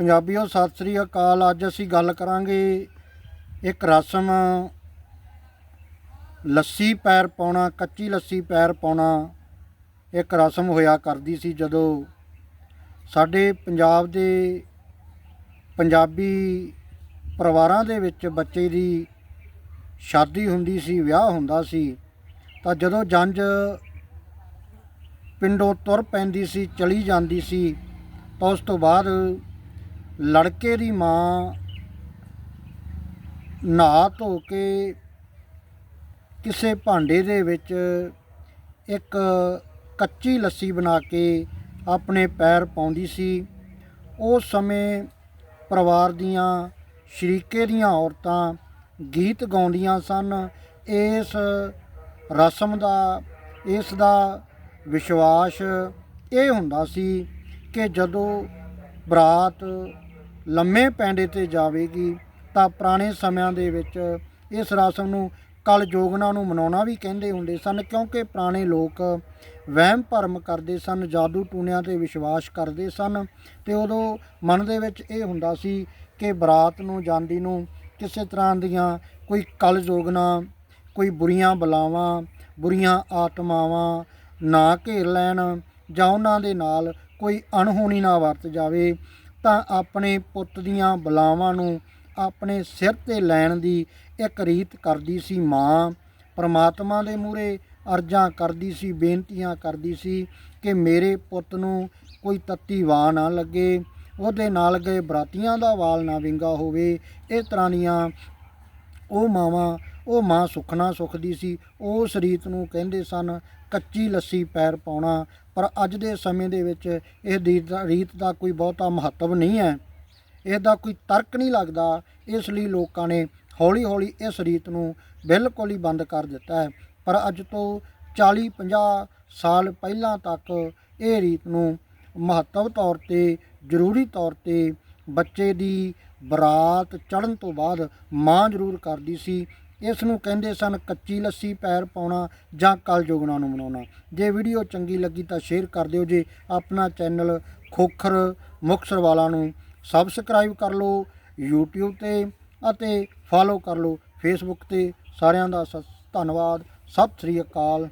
ਪੰਜਾਬੀਓ, ਸਤਿ ਸ੍ਰੀ ਅਕਾਲ। ਅੱਜ ਅਸੀਂ ਗੱਲ ਕਰਾਂਗੇ ਇੱਕ ਰਸਮ। ਲੱਸੀ ਪੈਰ ਪਾਉਣਾ, ਕੱਚੀ ਲੱਸੀ ਪੈਰ ਪਾਉਣਾ। ਇੱਕ ਰਸਮ ਹੋਇਆ ਕਰਦੀ ਸੀ ਜਦੋਂ ਸਾਡੇ ਪੰਜਾਬ ਦੇ ਪੰਜਾਬੀ ਪਰਿਵਾਰਾਂ ਦੇ ਵਿੱਚ ਬੱਚੇ ਦੀ ਸ਼ਾਦੀ ਹੁੰਦੀ ਸੀ, ਵਿਆਹ ਹੁੰਦਾ ਸੀ, ਤਾਂ ਜਦੋਂ ਜੰਜ ਪਿੰਡੋਂ ਤੁਰ ਪੈਂਦੀ ਸੀ, ਚਲੀ ਜਾਂਦੀ ਸੀ, ਤਾਂ ਉਸ ਤੋਂ ਬਾਅਦ ਲੜਕੇ ਦੀ ਮਾਂ ਨਹਾ ਧੋ ਕੇ ਕਿਸੇ ਭਾਂਡੇ ਦੇ ਵਿੱਚ ਇੱਕ ਕੱਚੀ ਲੱਸੀ ਬਣਾ ਕੇ ਆਪਣੇ ਪੈਰ ਪਾਉਂਦੀ ਸੀ। ਉਸ ਸਮੇਂ ਪਰਿਵਾਰ ਦੀਆਂ ਸ਼ਰੀਕੇ ਦੀਆਂ ਔਰਤਾਂ ਗੀਤ ਗਾਉਂਦੀਆਂ ਸਨ। ਇਸ ਰਸਮ ਦਾ, ਇਸ ਦਾ ਵਿਸ਼ਵਾਸ ਇਹ ਹੁੰਦਾ ਸੀ ਕਿ ਜਦੋਂ ਬਰਾਤ ਲੰਮੇ ਪੈਂਡੇ ਤੇ ਜਾਵੇਗੀ, ਤਾਂ ਪੁਰਾਣੇ ਸਮਿਆਂ ਦੇ ਵਿੱਚ ਇਸ ਰਸਮ ਨੂੰ ਕਲ ਜੋਗਣਾ ਨੂੰ ਮਨਾਉਣਾ ਵੀ ਕਹਿੰਦੇ ਹੁੰਦੇ ਸਨ, ਕਿਉਂਕਿ ਪੁਰਾਣੇ ਲੋਕ ਵਹਿਮ ਭਰਮ ਕਰਦੇ ਸਨ, ਜਾਦੂ ਟੂਣਿਆਂ ਤੇ ਵਿਸ਼ਵਾਸ ਕਰਦੇ ਸਨ, ਤੇ ਉਦੋਂ ਮਨ ਦੇ ਵਿੱਚ ਇਹ ਹੁੰਦਾ ਸੀ ਕਿ ਬਰਾਤ ਨੂੰ, ਜਾਂਦੀ ਨੂੰ ਕਿਸੇ ਤਰ੍ਹਾਂ ਦੀਆਂ ਕੋਈ ਕਲ ਜੋਗਣਾ ਕੋਈ ਬੁਰੀਆਂ ਬਲਾਵਾਂ, ਬੁਰੀਆਂ ਆਤਮਾਵਾਂ ਨਾ ਘੇਰ ਲੈਣ ਜਾਂ ਉਹਨਾਂ ਦੇ ਨਾਲ ਕੋਈ ਅਣਹੋਣੀ ਨਾ ਵਰਤ ਜਾਵੇ ਤਾਂ ਆਪਣੇ ਪੁੱਤ ਦੀਆਂ ਬਲਾਵਾਂ ਨੂੰ ਆਪਣੇ ਸਿਰ ਤੇ ਲੈਣ ਦੀ ਇੱਕ ਰੀਤ ਕਰਦੀ ਸੀ ਮਾਂ। ਪਰਮਾਤਮਾ ਦੇ ਮੂਹਰੇ ਅਰਜ਼ਾਂ ਕਰਦੀ ਸੀ, ਬੇਨਤੀਆਂ ਕਰਦੀ ਸੀ ਕਿ ਮੇਰੇ ਪੁੱਤ ਨੂੰ ਕੋਈ ਤੱਤੀ ਵਾਹ ਨਾ ਲੱਗੇ, ਉਹਦੇ ਨਾਲ ਗਏ ਬਰਾਤੀਆਂ ਦਾ ਵਾਲ ਨਾ ਵਿੰਗਾ ਹੋਵੇ। ਇਸ ਤਰ੍ਹਾਂ ਦੀਆਂ ਉਹ ਮਾਵਾਂ, ਉਹ ਮਾਂ ਸੁਖਣਾ ਸੁਖਦੀ ਸੀ। ਉਸ ਰੀਤ ਨੂੰ ਕਹਿੰਦੇ ਸਨ, ਕੱਚੀ ਲੱਸੀ ਪੈਰ ਪਾਉਣਾ ਪਰ ਅੱਜ ਦੇ ਸਮੇਂ ਦੇ ਵਿੱਚ ਇਹ ਰੀਤ ਦਾ ਕੋਈ ਬਹੁਤਾ ਮਹੱਤਵ ਨਹੀਂ ਹੈ। ਇਸ ਦਾ ਕੋਈ ਤਰਕ ਨਹੀਂ ਲੱਗਦਾ। ਇਸ ਲਈ ਲੋਕਾਂ ਨੇ ਹੌਲੀ ਹੌਲੀ ਇਸ ਰੀਤ ਨੂੰ ਬਿਲਕੁਲ ਹੀ ਬੰਦ ਕਰ ਦਿੱਤਾ ਹੈ। ਪਰ ਅੱਜ ਤੋਂ 40 50 ਸਾਲ ਪਹਿਲਾਂ ਤੱਕ ਇਹ ਰੀਤ ਨੂੰ ਮਹੱਤਵ ਤੌਰ ਤੇ, ਜ਼ਰੂਰੀ ਤੌਰ ਤੇ ਬੱਚੇ ਦੀ ਬਰਾਤ ਚੜਨ ਤੋਂ ਬਾਅਦ ਮਾਂ ਜ਼ਰੂਰ ਕਰਦੀ ਸੀ। ਇਸ ਨੂੰ ਕਹਿੰਦੇ ਸਨ ਕੱਚੀ ਲੱਸੀ, ਪੈਰ ਪਾਉਣਾ ਜਾਂ ਕਲ ਜੋਗਣਾ ਨੂੰ ਮਨਾਉਣਾ। ਜੇ ਵੀਡੀਓ ਚੰਗੀ ਲੱਗੀ ਤਾਂ ਸ਼ੇਅਰ ਕਰ ਦਿਓ ਜੇ। ਆਪਣਾ ਚੈਨਲ ਖੋਖਰ ਮੁਕਤਸਰ ਵਾਲਾ ਨੂੰ ਸਬਸਕ੍ਰਾਈਬ ਕਰ ਲਓ, YouTube ਤੇ ਅਤੇ ਫਾਲੋ ਕਰ ਲਓ, Facebook ਤੇ। ਸਾਰਿਆਂ ਦਾ ਸ- ਧੰਨਵਾਦ। ਸਤਿ ਸ੍ਰੀ ਅਕਾਲ।